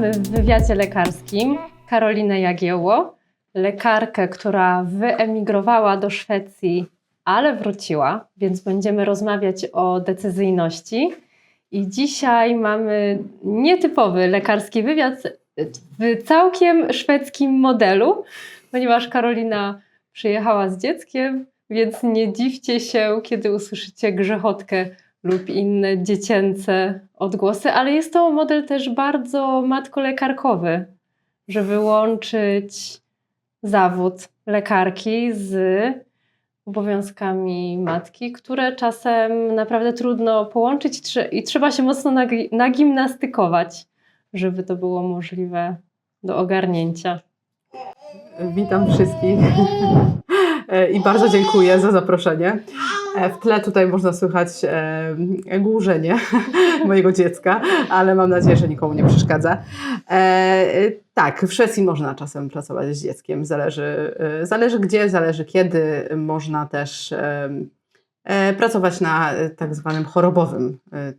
W wywiadzie lekarskim Karolinę Jagiełło, lekarkę, która wyemigrowała do Szwecji, ale wróciła, więc będziemy rozmawiać o decyzyjności. I dzisiaj mamy nietypowy lekarski wywiad w całkiem szwedzkim modelu, ponieważ Karolina przyjechała z dzieckiem, więc nie dziwcie się, kiedy usłyszycie grzechotkę lub inne dziecięce odgłosy, ale jest to model też bardzo matko-lekarkowy, żeby łączyć zawód lekarki z obowiązkami matki, które czasem naprawdę trudno połączyć i trze- i trzeba się mocno nagi- nagimnastykować, żeby to było możliwe do ogarnięcia. Witam wszystkich i bardzo dziękuję za zaproszenie. E, W tle tutaj można słychać e, głużenie mojego dziecka, ale mam nadzieję, że nikomu nie przeszkadza. E, Tak, w Szwecji można czasem pracować z dzieckiem. Zależy, e, zależy gdzie, zależy kiedy. Można też e, e, pracować na e, tak zwanym chorobowym,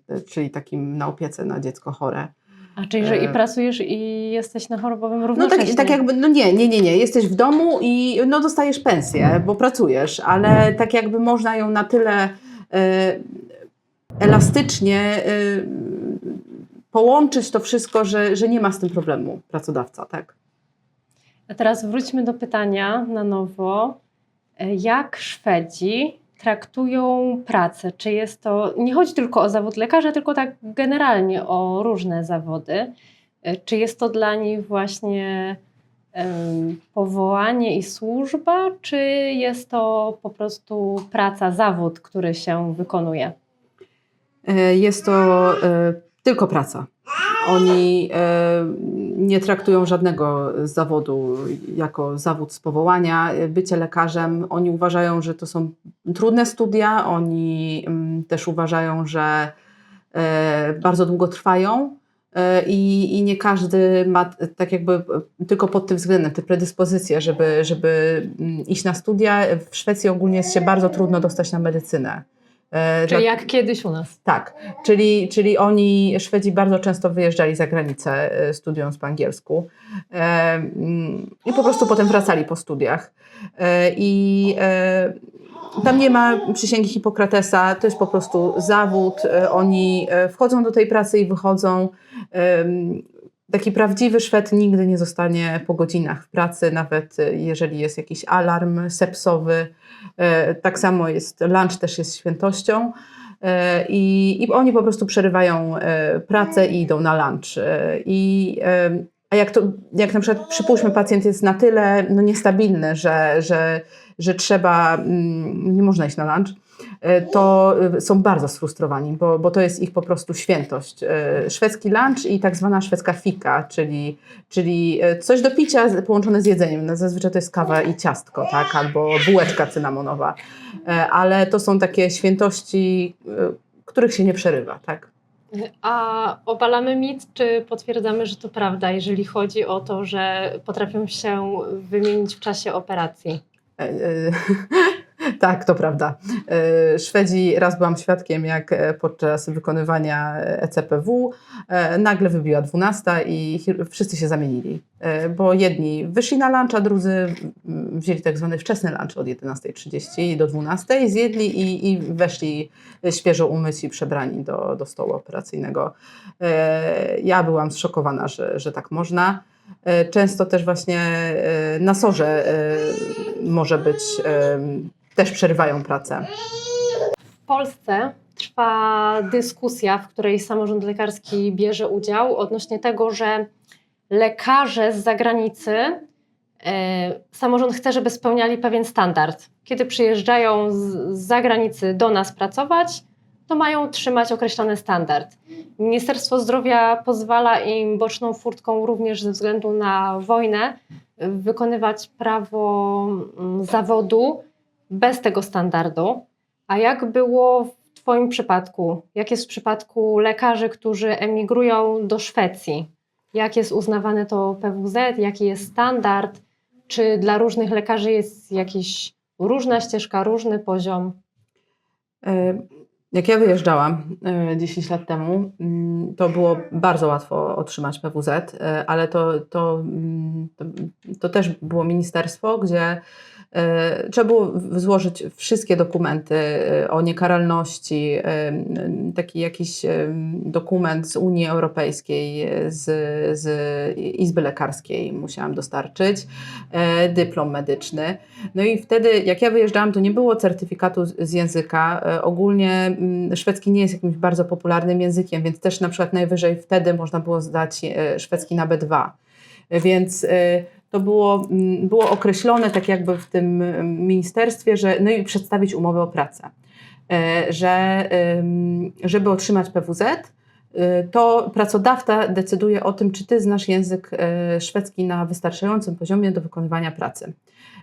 e, czyli takim na opiece na dziecko chore. A czyli, że i E. pracujesz i jesteś na chorobowym No równocześnie? tak, tak jakby, no nie, nie, nie, nie. Jesteś w domu i no dostajesz pensję, bo pracujesz, ale tak jakby można ją na tyle e, elastycznie e, połączyć to wszystko, że, że nie ma z tym problemu pracodawca, tak? A teraz wróćmy do pytania na nowo. Jak Szwedzi traktują pracę? Czy jest to, nie chodzi tylko o zawód lekarza, tylko tak generalnie o różne zawody. E, Czy jest to dla nich właśnie powołanie i służba, czy jest to po prostu praca, zawód, który się wykonuje? E, Jest to e, tylko praca. Oni e, nie traktują żadnego zawodu jako zawód z powołania. E, Bycie lekarzem, oni uważają, że to są trudne studia, oni mm, też uważają, że e, bardzo długo trwają. I, I nie każdy ma tak jakby tylko pod tym względem te predyspozycje, żeby, żeby mm, iść na studia. W Szwecji ogólnie jest się bardzo trudno dostać na medycynę. E, Czyli dla- jak kiedyś u nas. tak, czyli, czyli oni, Szwedzi bardzo często wyjeżdżali za granicę e, studiując po angielsku e, mm, i po prostu potem wracali po studiach. I tam nie ma przysięgi Hipokratesa, to jest po prostu zawód. Oni wchodzą do tej pracy i wychodzą. Taki prawdziwy Szwed nigdy nie zostanie po godzinach w pracy, nawet e, jeżeli jest jakiś alarm sepsowy. E, Tak samo jest, lunch też jest świętością. E, I, I oni po prostu przerywają e, pracę i idą na lunch. I, a jak, to, jak na przykład przypuśćmy, pacjent jest na tyle no, niestabilny, że, że, że trzeba, mm, nie można iść na lunch, to e, są bardzo sfrustrowani, bo, bo to jest ich po prostu świętość. E, Szwedzki lunch i tak zwana szwedzka fika, czyli, czyli e, coś do picia połączone z jedzeniem. No, Zazwyczaj to jest kawa i ciastko, tak? albo bułeczka cynamonowa. E, Ale to są takie świętości, e, których się nie przerywa. Tak? A obalamy mit, czy potwierdzamy, że to prawda, jeżeli chodzi o to, że potrafią się wymienić w czasie operacji? Tak, to prawda. E, Szwedzi, raz byłam świadkiem, jak e, podczas wykonywania ECPW e, nagle wybiła 12 i wszyscy się zamienili, bo jedni wyszli na lunch, a drudzy wzięli tak zwany wczesny lunch od 11.30 do 12.00, zjedli i, i weszli świeżo umyci, przebrani do, do stołu operacyjnego. Ja byłam zszokowana, że, że tak można. Często też właśnie na sorze może być, też przerywają pracę. W Polsce trwa dyskusja, w której samorząd lekarski bierze udział odnośnie tego, że lekarze z zagranicy, e, samorząd chce, żeby spełniali pewien standard. Kiedy przyjeżdżają z, zagranicy do nas pracować, to mają trzymać określony standard. Ministerstwo Zdrowia pozwala im boczną furtką również ze względu na wojnę wykonywać prawo mm, zawodu bez tego standardu. A jak było w Twoim przypadku? Jak jest w przypadku lekarzy, którzy emigrują do Szwecji? Jak jest uznawane to PWZ? Jaki jest standard? Czy dla różnych lekarzy jest jakaś różna ścieżka, różny poziom? E, Jak ja wyjeżdżałam e, 10 lat temu, mm, to było bardzo łatwo otrzymać PWZ, e, ale to, to, mm, to, to też było ministerstwo, gdzie e, trzeba było złożyć wszystkie dokumenty e, o niekaralności, e, taki jakiś e, dokument z Unii Europejskiej, e, z, z Izby Lekarskiej musiałam dostarczyć, e, dyplom medyczny. No i wtedy, jak ja wyjeżdżałam, to nie było certyfikatu z- języka. E, Ogólnie szwedzki nie jest jakimś bardzo popularnym językiem, więc też na przykład najwyżej wtedy można było zdać e, szwedzki na B2. Więc e, to było, mm, było określone tak jakby w tym mm, ministerstwie, że no i przedstawić umowę o pracę. E, Że żeby otrzymać PWZ, y, to pracodawca decyduje o tym, czy ty znasz język e, szwedzki na wystarczającym poziomie do wykonywania pracy.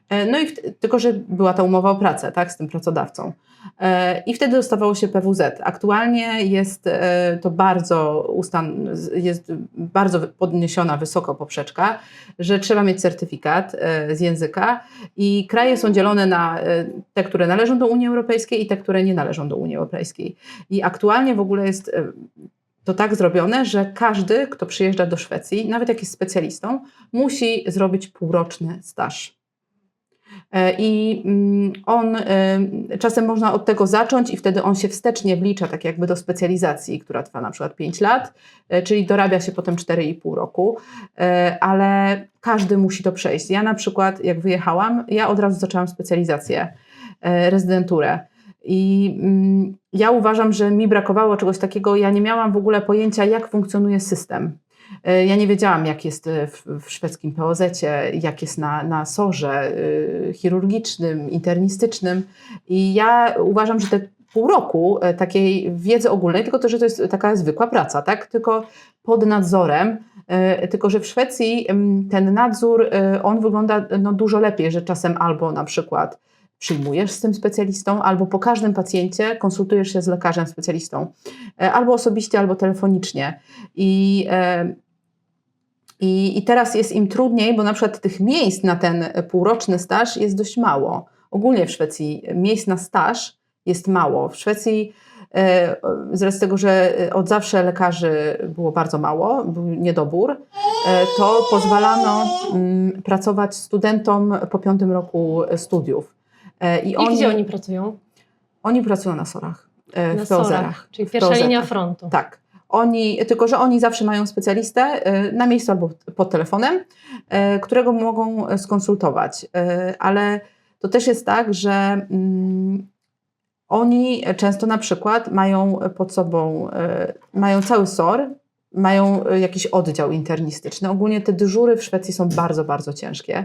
E, No i tylko, że była ta umowa o pracę tak, z tym pracodawcą. E, I wtedy dostawało się PWZ. Aktualnie jest e, to bardzo ustan, jest bardzo podniesiona wysoko poprzeczka, że trzeba mieć certyfikat z języka i kraje są dzielone na te, które należą do Unii Europejskiej i te, które nie należą do Unii Europejskiej. I aktualnie w ogóle jest to tak zrobione, że każdy, kto przyjeżdża do Szwecji, nawet jak jest specjalistą, musi zrobić półroczny staż. E, I mm, on e, czasem można od tego zacząć, i wtedy on się wstecznie wlicza, tak jakby do specjalizacji, która trwa na przykład 5 lat, e, czyli dorabia się potem 4,5 roku, ale każdy musi to przejść. Ja na przykład, jak wyjechałam, ja od razu zaczęłam specjalizację, rezydenturę. I mm, ja uważam, że mi brakowało czegoś takiego. Ja nie miałam w ogóle pojęcia, jak funkcjonuje system. E, Ja nie wiedziałam, jak jest e, w, w szwedzkim POZ-cie, jak jest na, na sorze y, chirurgicznym, internistycznym. I ja uważam, że te pół roku e, takiej wiedzy ogólnej, tylko to, że to jest taka zwykła praca, tak? Tylko pod nadzorem. E, Tylko, że w Szwecji em, ten nadzór, e, on wygląda no, dużo lepiej, że czasem albo na przykład przyjmujesz z tym specjalistą, albo po każdym pacjencie konsultujesz się z lekarzem specjalistą, E, albo osobiście, albo telefonicznie. I, e, i, I teraz jest im trudniej, bo na przykład tych miejsc na ten półroczny staż jest dość mało. Ogólnie w Szwecji miejsc na staż jest mało. W Szwecji e, z racji tego, że od zawsze lekarzy było bardzo mało, był niedobór, to pozwalano mm, pracować studentom po piątym roku studiów. E, I, I oni, gdzie oni pracują? oni pracują na sorach, e, Na w POZ-ach. sorach, czyli pierwsza linia frontu. Tak. Oni, tylko, że oni zawsze mają specjalistę e, na miejscu albo pod telefonem, którego mogą skonsultować. Ale to też jest tak, że mm, oni często na przykład mają pod sobą, mają cały SOR, mają jakiś oddział internistyczny. Ogólnie te dyżury w Szwecji są bardzo, bardzo ciężkie.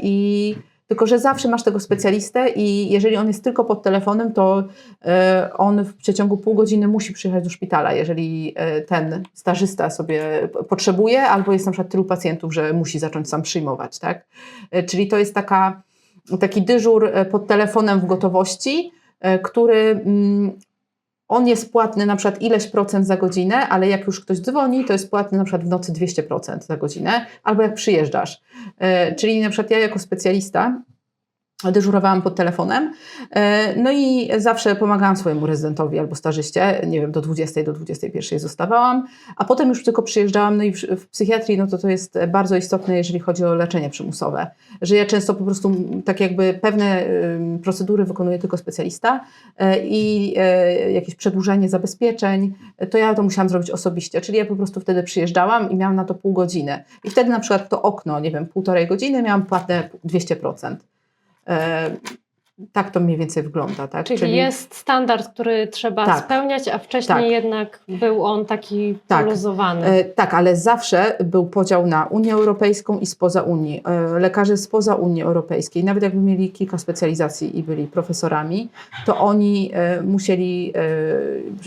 I tylko, że zawsze masz tego specjalistę i jeżeli on jest tylko pod telefonem, to e, on w przeciągu pół godziny musi przyjechać do szpitala, jeżeli e, ten stażysta sobie potrzebuje, albo jest na przykład tylu pacjentów, że musi zacząć sam przyjmować, tak? E, Czyli to jest taka, taki dyżur pod telefonem w gotowości, który mm, on jest płatny na przykład ileś procent za godzinę, ale jak już ktoś dzwoni, to jest płatny na przykład w nocy 200% za godzinę, albo jak przyjeżdżasz. E, Czyli na przykład ja jako specjalista dyżurowałam pod telefonem, e, no i zawsze pomagałam swojemu rezydentowi albo stażyście, nie wiem, do 20, do 21 zostawałam, a potem już tylko przyjeżdżałam, no i w, psychiatrii, no to to jest bardzo istotne, jeżeli chodzi o leczenie przymusowe, że ja często po prostu tak jakby pewne procedury wykonuje tylko specjalista e, i e, jakieś przedłużenie zabezpieczeń, to ja to musiałam zrobić osobiście, czyli ja po prostu wtedy przyjeżdżałam i miałam na to pół godziny. I wtedy na przykład to okno, nie wiem, półtorej godziny miałam płatne 200%. E, tak to mniej więcej wygląda, tak? Czyli, jest standard, który trzeba Tak. spełniać, a wcześniej Tak. jednak był on taki Tak. poluzowany. E, tak, ale zawsze był podział na Unię Europejską i spoza Unii. E, lekarze spoza Unii Europejskiej, nawet jakby mieli kilka specjalizacji i byli profesorami, to oni e, musieli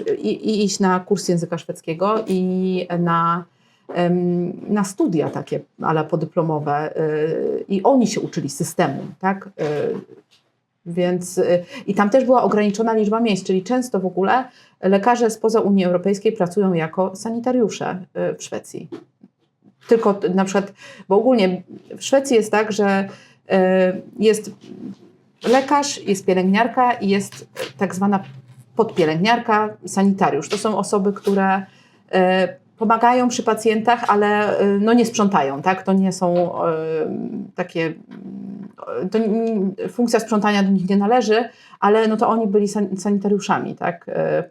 e, i, iść na kurs języka szwedzkiego i na, na studia takie, ale podyplomowe. e, I oni się uczyli systemu, tak? E, Więc y, i tam też była ograniczona liczba miejsc, czyli często w ogóle lekarze spoza Unii Europejskiej pracują jako sanitariusze y, w Szwecji. Tylko na przykład, bo ogólnie w Szwecji jest tak, że y, jest lekarz, jest pielęgniarka i jest tak zwana podpielęgniarka, sanitariusz. To są osoby, które pomagają przy pacjentach, ale e, no nie sprzątają, tak? To nie są e, takie, mm, to funkcja sprzątania do nich nie należy, ale no to oni byli san- sanitariuszami, tak?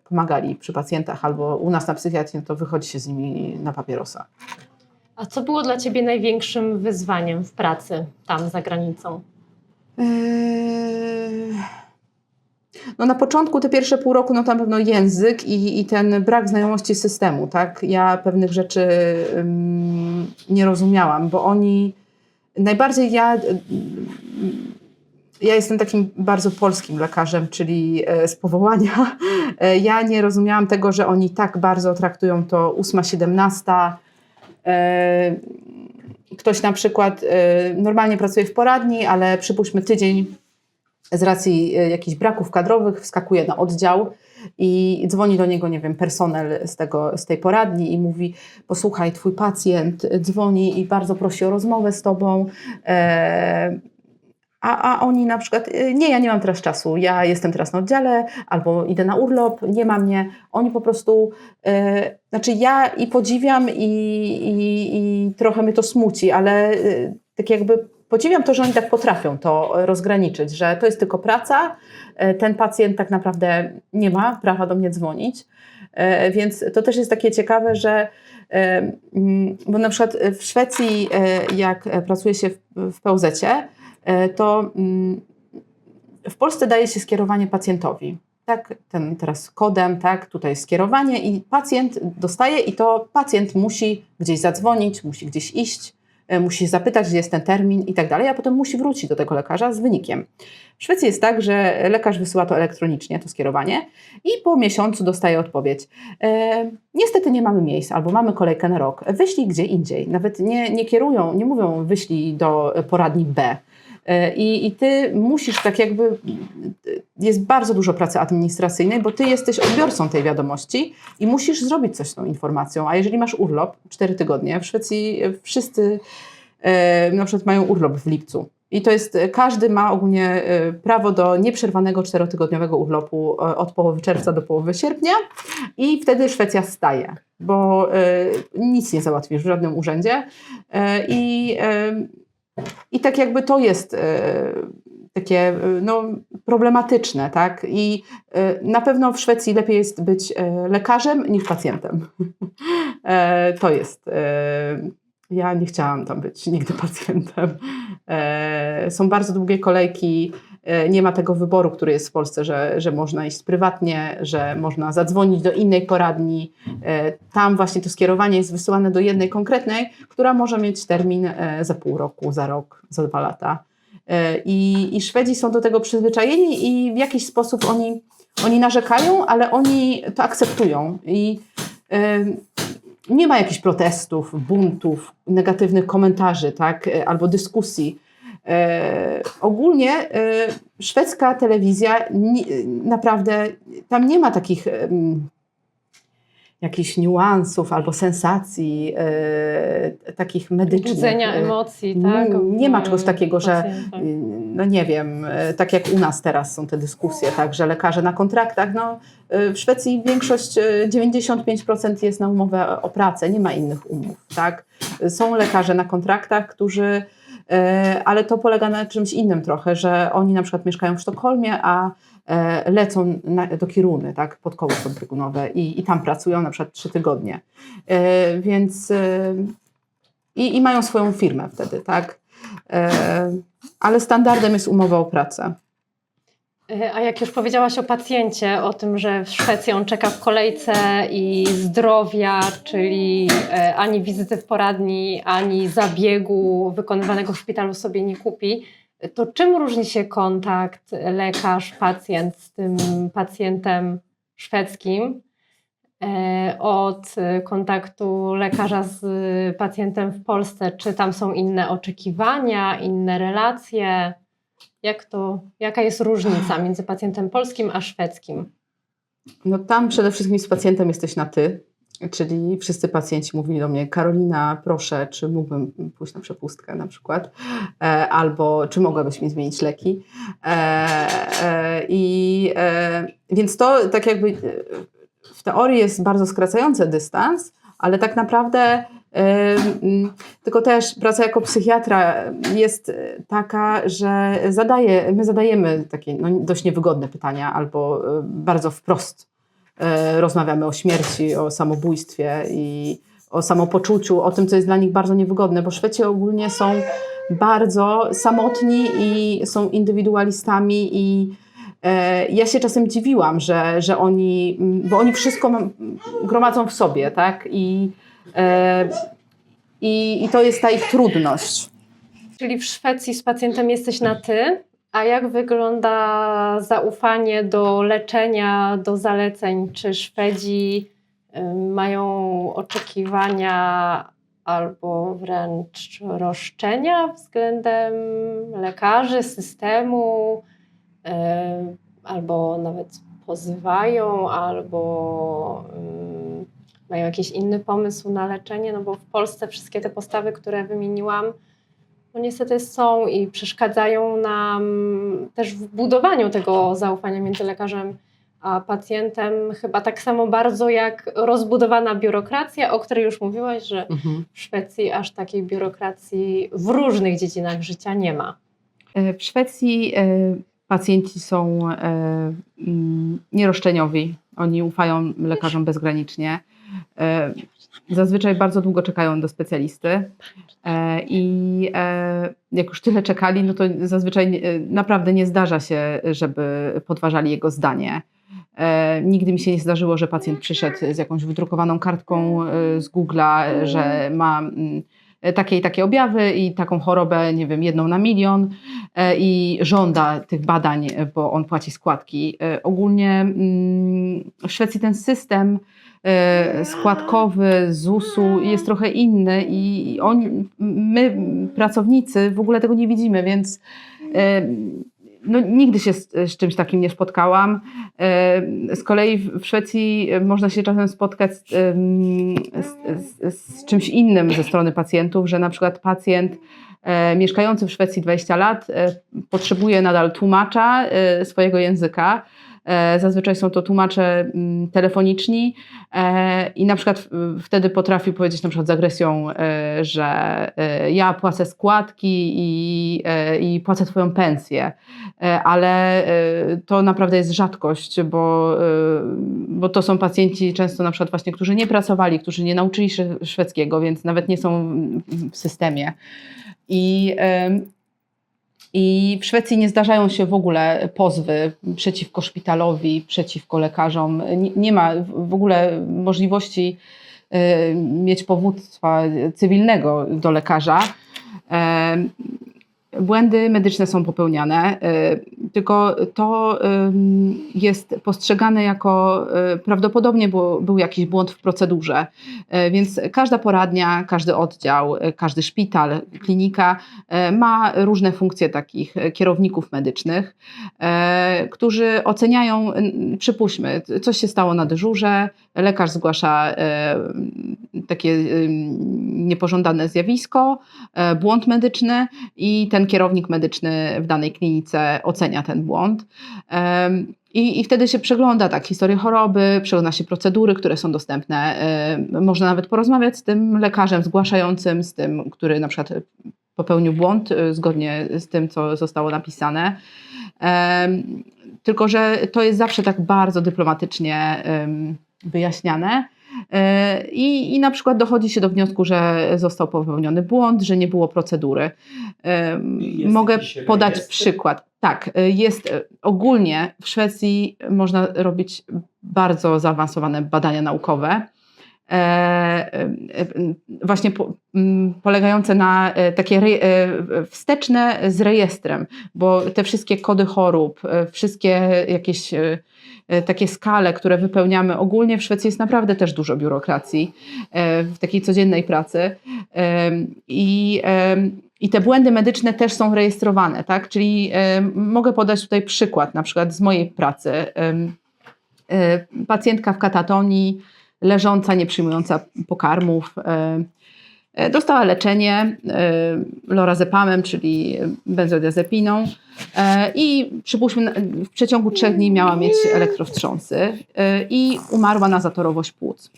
Pomagali przy pacjentach albo u nas na psychiatrii, no to wychodzi się z nimi na papierosa. A co było dla Ciebie największym wyzwaniem w pracy tam za granicą? Eee, No na początku, te pierwsze pół roku, no to na pewno język i, i ten brak znajomości systemu, tak? Ja pewnych rzeczy nie rozumiałam, bo oni najbardziej ja. ym, Ja jestem takim bardzo polskim lekarzem, czyli e, z powołania. E, Ja nie rozumiałam tego, że oni tak bardzo traktują to 8-17. E, Ktoś na przykład normalnie pracuje w poradni, ale przypuśćmy tydzień z racji e, jakichś braków kadrowych wskakuje na oddział i dzwoni do niego, nie wiem, personel z, tego, z tej poradni i mówi: Posłuchaj, twój pacjent dzwoni i bardzo prosi o rozmowę z tobą. E, a, a oni na przykład, y, nie, ja nie mam teraz czasu, ja jestem teraz na oddziale, albo idę na urlop, nie ma mnie. Oni po prostu, e, znaczy ja i podziwiam i, i, i trochę mnie to smuci, ale tak jakby podziwiam to, że oni tak potrafią to rozgraniczyć, że to jest tylko praca, e, ten pacjent tak naprawdę nie ma prawa do mnie dzwonić. E, Więc to też jest takie ciekawe, że e, mm, bo na przykład w Szwecji, jak pracuje się w, w POZ-cie, e, to mm, w Polsce daje się skierowanie pacjentowi. Tak, ten teraz kodem, tak, tutaj skierowanie i pacjent dostaje i to pacjent musi gdzieś zadzwonić, musi gdzieś iść, musi zapytać, gdzie jest ten termin i tak dalej, a potem musi wrócić do tego lekarza z wynikiem. W Szwecji jest tak, że lekarz wysyła to elektronicznie, to skierowanie i po miesiącu dostaje odpowiedź. E, niestety nie mamy miejsc albo mamy kolejkę na rok, wyślij gdzie indziej. Nawet nie, nie kierują, nie mówią wyślij do poradni B. E, I, I ty musisz tak jakby, jest bardzo dużo pracy administracyjnej, bo ty jesteś odbiorcą tej wiadomości i musisz zrobić coś z tą informacją. A jeżeli masz urlop, 4 tygodnie, w Szwecji wszyscy e, na przykład mają urlop w lipcu. I to jest, każdy ma ogólnie e, prawo do nieprzerwanego czterotygodniowego urlopu od połowy czerwca do połowy sierpnia i wtedy Szwecja staje, bo nic nie załatwisz w żadnym urzędzie i i tak jakby to jest e, takie e, no, problematyczne, tak? I e, na pewno w Szwecji lepiej jest być lekarzem niż pacjentem. To jest. Ja nie chciałam tam być nigdy pacjentem. Są bardzo długie kolejki. E, Nie ma tego wyboru, który jest w Polsce, że, że można iść prywatnie, że można zadzwonić do innej poradni. E, Tam właśnie to skierowanie jest wysyłane do jednej konkretnej, która może mieć termin e, za pół roku, za rok, za dwa lata. I, I Szwedzi są do tego przyzwyczajeni i w jakiś sposób oni, oni narzekają, ale oni to akceptują. I nie ma jakichś protestów, buntów, negatywnych komentarzy, tak, albo dyskusji. E, ogólnie e, szwedzka telewizja naprawdę tam nie ma takich jakichś niuansów albo sensacji e, takich medycznych. Budzenia e, emocji, tak? Nie ma czegoś takiego, że no nie wiem, tak jak u nas teraz są te dyskusje, tak, że lekarze na kontraktach, no w Szwecji większość, y, 95% jest na umowę o pracę, nie ma innych umów, tak. Są lekarze na kontraktach, którzy, ale to polega na czymś innym trochę, że oni na przykład mieszkają w Sztokholmie, a e, lecą na, do Kiruny, tak, pod koło podbiegunowe i, i tam pracują na przykład trzy tygodnie. E, Więc e, i, i mają swoją firmę wtedy, tak. E, Ale standardem jest umowa o pracę. E, A jak już powiedziałaś o pacjencie, o tym, że w Szwecji on czeka w kolejce i zdrowia, czyli e, ani wizyty w poradni, ani zabiegu wykonywanego w szpitalu sobie nie kupi, to czym różni się kontakt lekarz-pacjent z tym pacjentem szwedzkim e, od kontaktu lekarza z pacjentem w Polsce? Czy tam są inne oczekiwania, inne relacje? Jak to, jaka jest różnica między pacjentem polskim a szwedzkim? No tam przede wszystkim z pacjentem jesteś na ty, Czyli wszyscy pacjenci mówili do mnie, Karolina, proszę, czy mógłbym pójść na przepustkę na przykład, e, albo czy mogłabyś mi zmienić leki. E, e, I więc to tak jakby w teorii jest bardzo skracające dystans, ale tak naprawdę tylko też praca jako psychiatra jest e, taka, że zadaje, my zadajemy takie no, dość niewygodne pytania albo e, bardzo wprost e, rozmawiamy o śmierci, o samobójstwie i o samopoczuciu, o tym, co jest dla nich bardzo niewygodne, bo Szweci ogólnie są bardzo samotni i są indywidualistami i e, ja się czasem dziwiłam, że, że oni, bo oni wszystko gromadzą w sobie, tak? I, i, I to jest ta ich trudność. Czyli w Szwecji z pacjentem jesteś na ty, a jak wygląda zaufanie do leczenia, do zaleceń? Czy Szwedzi y, mają oczekiwania albo wręcz roszczenia względem lekarzy, systemu, y, albo nawet pozywają, albo y, mają jakiś inny pomysł na leczenie? No bo w Polsce wszystkie te postawy, które wymieniłam, no niestety są i przeszkadzają nam też w budowaniu tego zaufania między lekarzem a pacjentem, chyba tak samo bardzo jak rozbudowana biurokracja, o której już mówiłaś, że w Szwecji aż takiej biurokracji w różnych dziedzinach życia nie ma. E, W Szwecji e, pacjenci są e, mm, nieroszczeniowi. Oni ufają lekarzom bezgranicznie. E, Zazwyczaj bardzo długo czekają do specjalisty E, i e, jak już tyle czekali, no to zazwyczaj naprawdę nie zdarza się, żeby podważali jego zdanie. Nigdy mi się nie zdarzyło, że pacjent przyszedł z jakąś wydrukowaną kartką z Google'a, że ma mm, takie i takie objawy i taką chorobę, nie wiem, jedną na milion e, i żąda tych badań, e, bo on płaci składki. E, Ogólnie mm, w Szwecji ten system e, składkowy ZUS-u jest trochę inny i my, pracownicy, w ogóle tego nie widzimy, więc e, no, nigdy się z, z czymś takim nie spotkałam. E, Z kolei w Szwecji można się czasem spotkać z, em, z, z, z czymś innym ze strony pacjentów, że na przykład pacjent e, mieszkający w Szwecji 20 lat e, potrzebuje nadal tłumacza e, swojego języka. E, Zazwyczaj są to tłumacze mm, telefoniczni e, i na przykład wtedy potrafi powiedzieć na przykład z agresją, e, że ja płacę składki i, i płacę twoją pensję, ale to naprawdę jest rzadkość, bo, bo to są pacjenci często na przykład właśnie, którzy nie pracowali, którzy nie nauczyli się szwedzkiego, więc nawet nie są w- systemie. I i w Szwecji nie zdarzają się w ogóle pozwy przeciwko szpitalowi, przeciwko lekarzom. Nie, ma w ogóle możliwości e, mieć powództwa cywilnego do lekarza. Błędy medyczne są popełniane, e, tylko to em, jest postrzegane jako e, prawdopodobnie było, był jakiś błąd w procedurze. Więc każda poradnia, każdy oddział, każdy szpital, klinika ma różne funkcje takich kierowników medycznych, którzy oceniają, przypuśćmy, coś się stało na dyżurze, lekarz zgłasza takie niepożądane zjawisko, błąd medyczny i ten kierownik medyczny w danej klinice ocenia ten błąd. I, I wtedy się przegląda tak historię choroby, przegląda się procedury, które są dostępne. Można nawet porozmawiać z tym lekarzem zgłaszającym, z tym, który na przykład popełnił błąd e, zgodnie z tym, co zostało napisane. Tylko, że to jest zawsze tak bardzo dyplomatycznie wyjaśniane. I, I na przykład dochodzi się do wniosku, że został popełniony błąd, że nie było procedury. Jest Mogę podać przykład. Tak, e, jest e, ogólnie w Szwecji można robić bardzo zaawansowane badania naukowe. E, właśnie po, polegające na takie re, wsteczne z rejestrem, bo te wszystkie kody chorób, wszystkie jakieś takie skale, które wypełniamy ogólnie w Szwecji jest naprawdę też dużo biurokracji e, w takiej codziennej pracy. I, I te błędy medyczne też są rejestrowane, tak? Czyli em, mogę podać tutaj przykład, na przykład z mojej pracy. E, Pacjentka w katatonii leżąca, nie przyjmująca pokarmów. E, Dostała leczenie e, lorazepamem, czyli benzodiazepiną e, i przypuśćmy w przeciągu trzech dni miała mieć elektrowstrząsy i umarła na zatorowość płuc.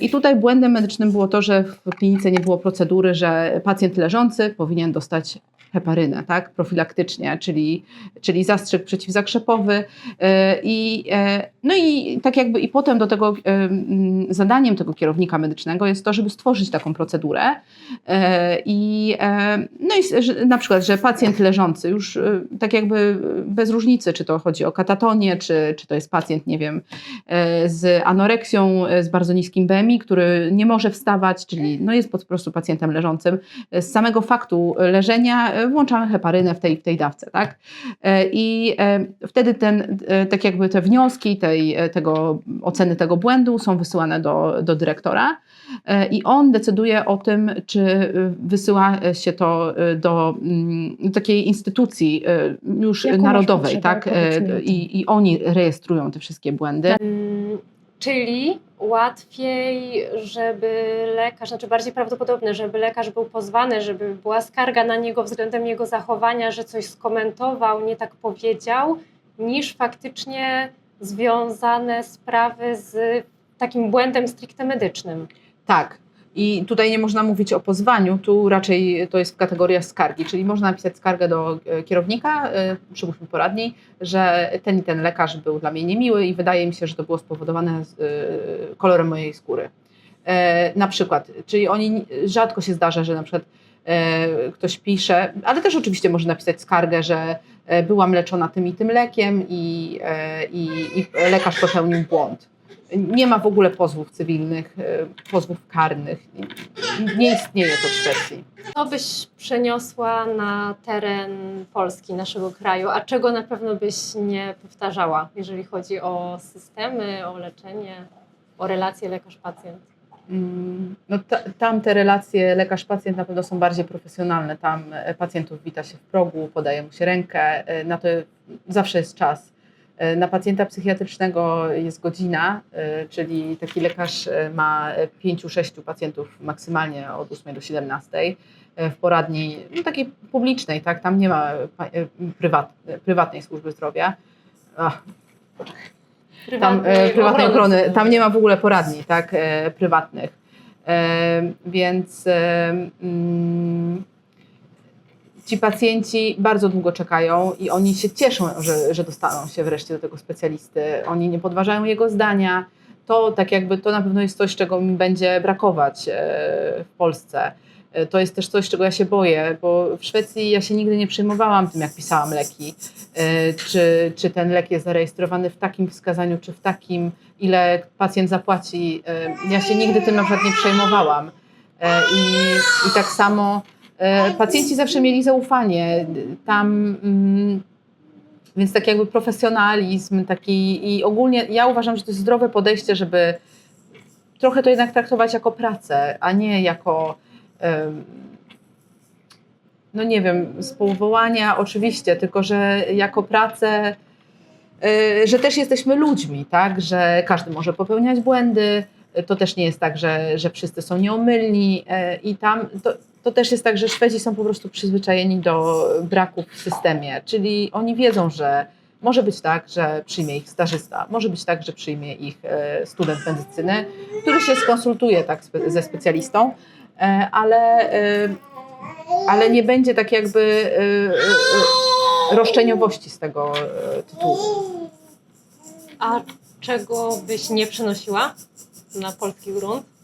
I tutaj błędem medycznym było to, że w klinice nie było procedury, że pacjent leżący powinien dostać heparynę, tak, profilaktycznie, czyli, czyli zastrzyk przeciwzakrzepowy e, i, e, no i tak jakby i potem do tego e, mm, zadaniem tego kierownika medycznego jest to, żeby stworzyć taką procedurę e, i e, no i na przykład, że pacjent leżący już tak jakby bez różnicy, czy to chodzi o katatonię, czy, czy to jest pacjent, nie wiem, z anoreksją, z bardzo niskim BMI, który nie może wstawać, czyli no jest po prostu pacjentem leżącym. Z samego faktu leżenia włączamy heparynę w tej, w tej dawce, tak? E, I e, wtedy ten, e, tak jakby te wnioski tej, tego, oceny tego błędu są wysyłane do, do dyrektora i on decyduje o tym, czy wysyła się to do mm, takiej instytucji już Jaką narodowej, tak? I, I oni rejestrują te wszystkie błędy. Czyli łatwiej, żeby lekarz, znaczy bardziej prawdopodobne, żeby lekarz był pozwany, żeby była skarga na niego względem jego zachowania, że coś skomentował, nie tak powiedział, niż faktycznie związane sprawy z takim błędem stricte medycznym. Tak. I tutaj nie można mówić o pozwaniu, tu raczej to jest w kategoriach skargi, czyli można napisać skargę do e, kierownika, e, przypuśćmy poradni, że ten i ten lekarz był dla mnie niemiły i wydaje mi się, że to było spowodowane e, kolorem mojej skóry. Na przykład, czyli oni rzadko się zdarza, że na przykład ktoś pisze, ale też oczywiście może napisać skargę, że byłam leczona tym i tym lekiem i, i, i lekarz popełnił błąd. Nie ma w ogóle pozwów cywilnych, e, pozwów karnych. Nie istnieje to w Szwecji. Co byś przeniosła na teren Polski, naszego kraju, a czego na pewno byś nie powtarzała, jeżeli chodzi o systemy, o leczenie, o relacje lekarz-pacjent? Mm, No ta, tam te relacje lekarz-pacjent na pewno są bardziej profesjonalne. Tam e, pacjentów wita się w progu, podaje mu się rękę, e, na to zawsze jest czas. E, Na pacjenta psychiatrycznego jest godzina, e, czyli taki lekarz e, ma 5-6 pacjentów maksymalnie od 8 do 17 e, w poradni no, takiej publicznej, tak? Tam nie ma prywat, prywatnej służby zdrowia. Ach, tam e, prywatnej ochrony, tam nie ma w ogóle poradni, tak, prywatnych. Więc mm, ci pacjenci bardzo długo czekają i oni się cieszą, że, że dostaną się wreszcie do tego specjalisty. Oni nie podważają jego zdania. To tak jakby to na pewno jest coś, czego mi będzie brakować e, w Polsce. E, To jest też coś, czego ja się boję, bo w Szwecji ja się nigdy nie przejmowałam tym, jak pisałam leki. E, Czy, czy ten lek jest zarejestrowany w takim wskazaniu, czy w takim, ile pacjent zapłaci. Ja się nigdy tym na przykład nie przejmowałam. I, i tak samo pacjenci zawsze mieli zaufanie. Tam. mm, Więc tak jakby profesjonalizm taki i ogólnie ja uważam, że to jest zdrowe podejście, żeby trochę to jednak traktować jako pracę, a nie jako no nie wiem, z powołania oczywiście, tylko że jako pracę, y, że też jesteśmy ludźmi, tak, że każdy może popełniać błędy, to też nie jest tak, że, że wszyscy są nieomylni y, i tam to, to też jest tak, że Szwedzi są po prostu przyzwyczajeni do braków w systemie, czyli oni wiedzą, że może być tak, że przyjmie ich stażysta, może być tak, że przyjmie ich e, student medycyny, który się skonsultuje tak ze specjalistą, e, ale, e, ale nie będzie tak jakby roszczeniowości z tego tytułu. A czego byś nie przenosiła na polski grunt?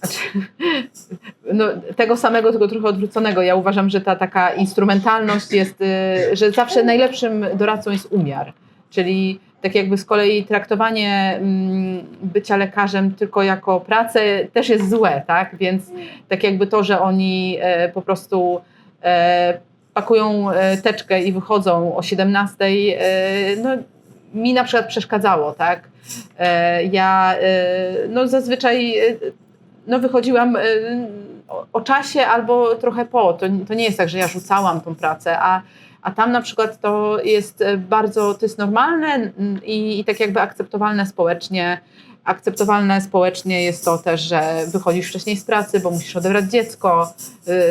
No, tego samego, tylko trochę odwróconego. Ja uważam, że ta taka instrumentalność jest, y, że zawsze najlepszym doradcą jest umiar. Czyli tak jakby z kolei traktowanie mm, bycia lekarzem tylko jako pracę też jest złe, tak? Więc tak jakby to, że oni e, po prostu e, pakują e, teczkę i wychodzą o 17, e, no mi na przykład przeszkadzało, tak? Ja no zazwyczaj no wychodziłam y, o, czasie albo trochę po. To, to nie jest tak, że ja rzucałam tą pracę, a, a tam na przykład to jest e, bardzo, to jest normalne i, i tak jakby akceptowalne społecznie. Akceptowalne społecznie jest to też, że wychodzisz wcześniej z pracy, bo musisz odebrać dziecko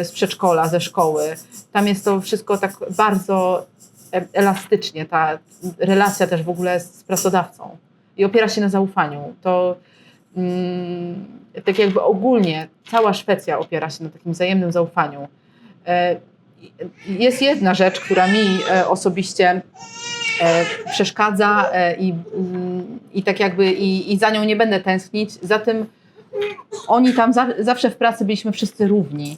y, z przedszkola, ze szkoły. Tam jest to wszystko tak bardzo e- elastycznie, ta relacja też w ogóle z pracodawcą i opiera się na zaufaniu. To tak jakby ogólnie cała Szwecja opiera się na takim wzajemnym zaufaniu. E, Jest jedna rzecz, która mi e, osobiście e, przeszkadza i, mm, i tak jakby i, i za nią nie będę tęsknić. Za tym oni tam za, zawsze w pracy byliśmy wszyscy równi.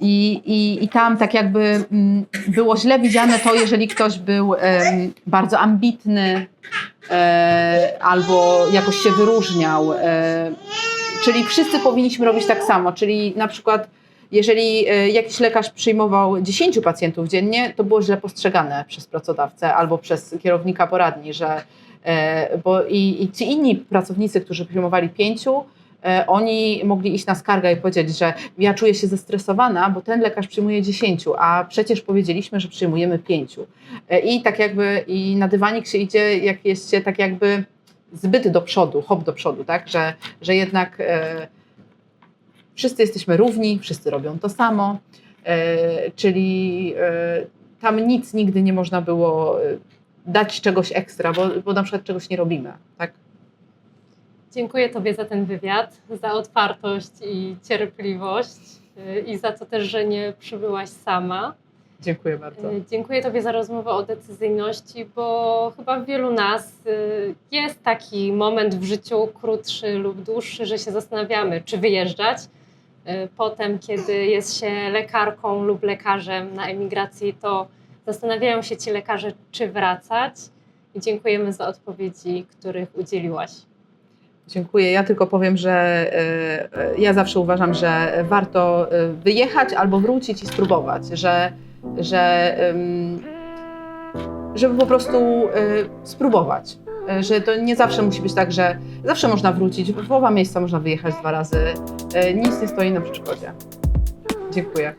I, i, I tam tak jakby mm, było źle widziane to, jeżeli ktoś był bardzo ambitny e, albo jakoś się wyróżniał. E, czyli wszyscy powinniśmy robić tak samo. Czyli na przykład jeżeli e, jakiś lekarz przyjmował 10 pacjentów dziennie, to było źle postrzegane przez pracodawcę albo przez kierownika poradni, że bo i, i ci inni pracownicy, którzy przyjmowali pięciu, oni mogli iść na skargę i powiedzieć, że ja czuję się zestresowana, bo ten lekarz przyjmuje 10, a przecież powiedzieliśmy, że przyjmujemy pięciu. E, I tak jakby i na dywanik się idzie, jak jest się tak jakby zbyt do przodu, hop do przodu, tak, że, że jednak e, wszyscy jesteśmy równi, wszyscy robią to samo, e, czyli e, tam nic nigdy nie można było e, dać czegoś ekstra, bo, bo na przykład czegoś nie robimy, tak? Dziękuję Tobie za ten wywiad, za otwartość i cierpliwość y, i za to też, że nie przybyłaś sama. Dziękuję bardzo. Y, Dziękuję Tobie za rozmowę o decyzyjności, bo chyba w wielu nas y, jest taki moment w życiu krótszy lub dłuższy, że się zastanawiamy, czy wyjeżdżać. Potem, kiedy jest się lekarką lub lekarzem na emigracji, to zastanawiają się ci lekarze, czy wracać. I dziękujemy za odpowiedzi, których udzieliłaś. Dziękuję. Ja tylko powiem, że e, e, ja zawsze uważam, że warto e, wyjechać albo wrócić i spróbować, że, że żeby po prostu spróbować. Że to nie zawsze musi być tak, że zawsze można wrócić. W oba miejsca można wyjechać dwa razy. Nic nie stoi na przeszkodzie. Dziękuję.